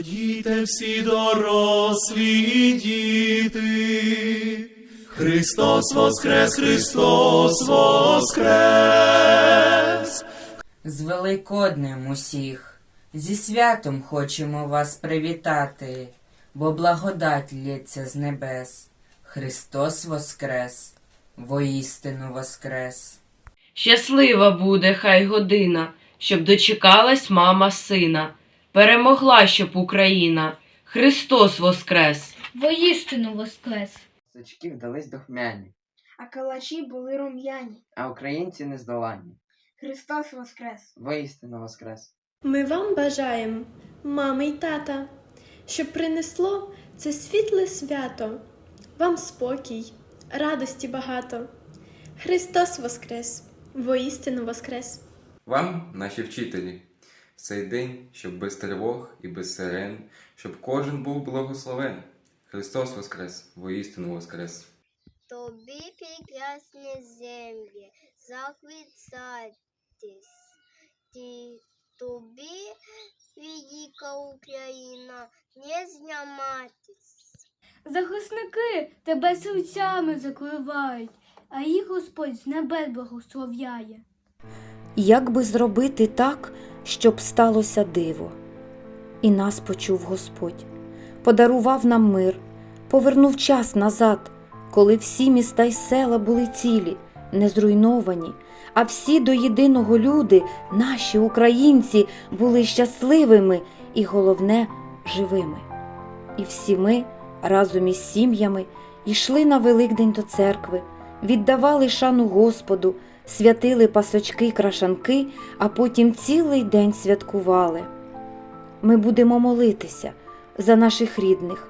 Радійте всі дорослі діти. Христос воскрес, Христос воскрес. З Великоднем усіх, зі святом хочемо вас привітати, бо благодать лється з небес. Христос воскрес, воістину воскрес. Щаслива буде хай година, щоб дочекалась мама сина. Перемогла, щоб Україна. Христос воскрес! Воістину воскрес. Сачки вдались дохмяні, а калачі були рум'яні. а українці нездоланні. Христос воскрес! Воістину воскрес. Ми вам бажаємо, мами й тата, щоб принесло це світле свято, вам спокій, радості багато. Христос Воскрес, воістину Воскрес! Вам, наші вчителі, цей день, щоб без тривог і без сирен, щоб кожен був благословен. Христос Воскрес, воістину Воскрес. Тобі прекрасні землі, захвицайтесь. Ті, тобі, велика Україна, не знімайтесь. Захисники тебе серцями закривають, а їх Господь з небес благословляє. Як би зробити так, щоб сталося диво? І нас почув Господь, подарував нам мир, повернув час назад, коли всі міста й села були цілі, не зруйновані, а всі до єдиного люди, наші українці, були щасливими і, головне, живими. І всі ми разом із сім'ями йшли на Великдень до церкви, віддавали шану Господу, святили пасочки й крашанки, а потім цілий день святкували. Ми будемо молитися за наших рідних,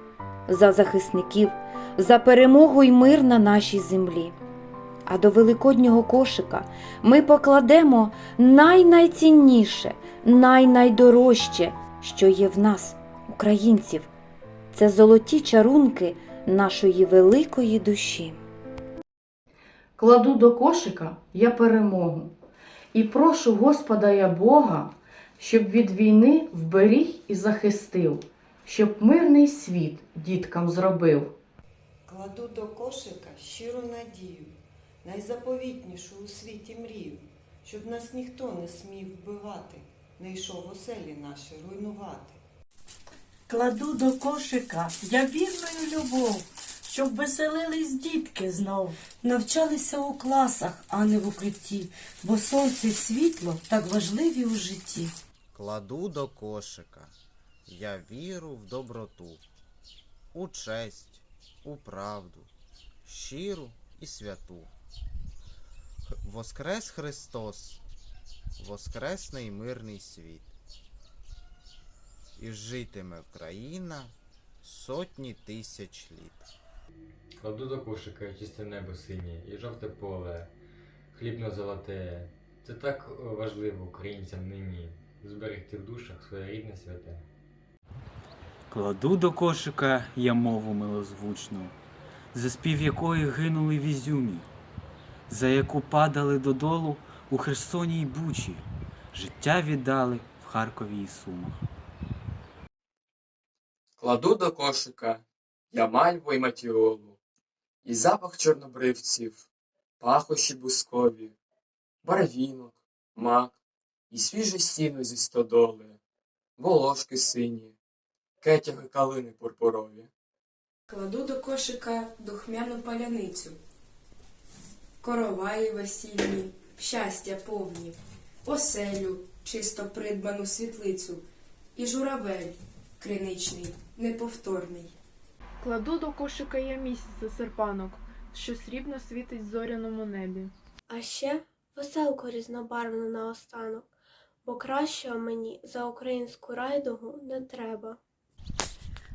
за захисників, за перемогу й мир на нашій землі. А до великоднього кошика ми покладемо найнайцінніше, найнайдорожче, що є в нас, українців. Це золоті чарунки нашої великої душі. Кладу до кошика я перемогу і прошу Господа я Бога, щоб від війни вберіг і захистив, щоб мирний світ діткам зробив. Кладу до кошика щиру надію, найзаповітнішу у світі мрію, щоб нас ніхто не смів вбивати, не йшов оселі наші руйнувати. Кладу до кошика я вірною любов, щоб веселились дітки знов, навчалися у класах, а не в укритті, бо сонце й світло так важливі у житті. Кладу до кошика я віру в доброту, у честь, у правду, щиру і святу. Воскрес Христос, воскресний мирний світ. І житиме Україна сотні тисяч літ. Кладу до кошика чисте небо синє і жовте поле, хлібно золоте. Це так важливо українцям нині зберегти в душах своє рідне святе. Кладу до кошика я мову милозвучну, за спів якої гинули в Ізюмі, за яку падали додолу у Херсоні й Бучі, життя віддали в Харкові і Сумах. Кладу до кошика я мальву й матіолу, і запах чорнобривців, пахощі бускові, барвінок, мак, і свіже сіно зі стодоли, волошки сині, кетяги калини пурпурові. Кладу до кошика духмяну паляницю, короваї весільні, щастя повні, оселю, чисто придбану світлицю, і журавель криничний, неповторний. Кладу до кошика я місяця серпанок, що срібно світить в зоряному небі. А ще веселку різнобарвну наостанок, бо кращого мені за українську райдугу не треба.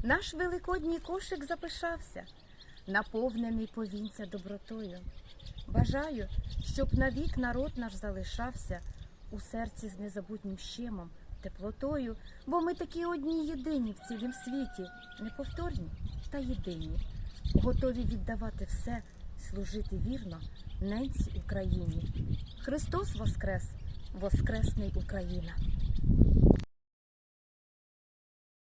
Наш великодній кошик запишався, наповнений повінця добротою. Бажаю, щоб навік народ наш залишався у серці з незабутнім щемом, теплотою, бо ми такі одні єдині в цілім світі, неповторні та єдині, готові віддавати все, служити вірно ненці Україні. Христос Воскрес, Воскресний Україна!